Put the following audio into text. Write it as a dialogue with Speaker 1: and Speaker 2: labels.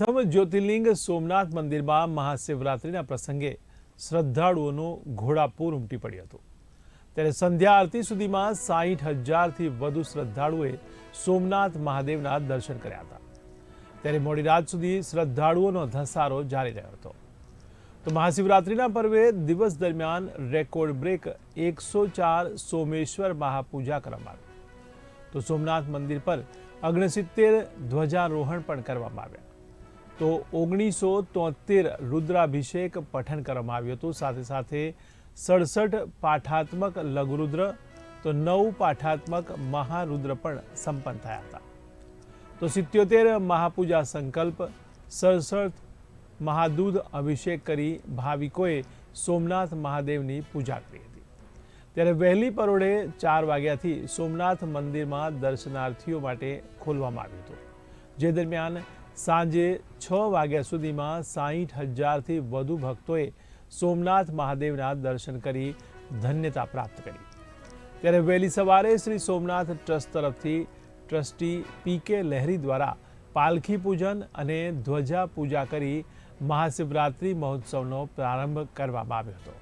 Speaker 1: પ્રથમ જ્યોતિર્લિંગ સોમનાથ મંદિરમાં મહાશિવરાત્રિના પ્રસંગે શ્રદ્ધાળુઓનું ઘોડાપૂર ઉમટી પડ્યું હતું. ત્યારે સંધ્યા આરતી સુધીમાં સાહીઠ હજારથી વધુ શ્રદ્ધાળુઓએ સોમનાથ મહાદેવના દર્શન કર્યા હતા. ત્યારે મોડી રાત સુધી શ્રદ્ધાળુઓનો ધસારો જારી રહ્યો હતો. તો મહાશિવરાત્રિના પર્વે દિવસ દરમિયાન રેકોર્ડ બ્રેક એકસો ચાર સોમેશ્વર મહાપૂજા કરવામાં આવી. તો સોમનાથ મંદિર પર ઓગણસિત્તેર ધ્વજારોહણ પણ કરવામાં આવ્યા. તો ઓગણીસો તોતેર રુદ્રાભિષેક પઠન કરવામાં આવ્યું હતું. સાથે સાથે સડસઠ પાઠાત્મક લઘુરુદ્ર, તો નવ પાઠાત્મક મહારુદ્ર પણ સંપન્ન થયા હતા. તો સિત્યોતેર મહાપૂજા સંકલ્પ, સડસઠ મહાદૂધ અભિષેક કરી ભાવિકોએ સોમનાથ મહાદેવની પૂજા કરી હતી. ત્યારે વહેલી પરોઢે ચાર વાગ્યાથી સોમનાથ મંદિરમાં દર્શનાર્થીઓ માટે ખોલવામાં આવ્યું હતું. જે દરમિયાન સાંજે છ વાગ્યા સુધીમાં સાહીઠ હજારથી વધુ ભક્તોએ સોમનાથ મહાદેવના દર્શન કરી ધન્યતા પ્રાપ્ત કરી. ત્યારે વહેલી સવારે શ્રી સોમનાથ ટ્રસ્ટ તરફથી ટ્રસ્ટી પી કે લહેરી દ્વારા પાલખી પૂજન અને ધ્વજા પૂજા કરી મહાશિવરાત્રિ મહોત્સવનો પ્રારંભ કરવામાં આવ્યો હતો.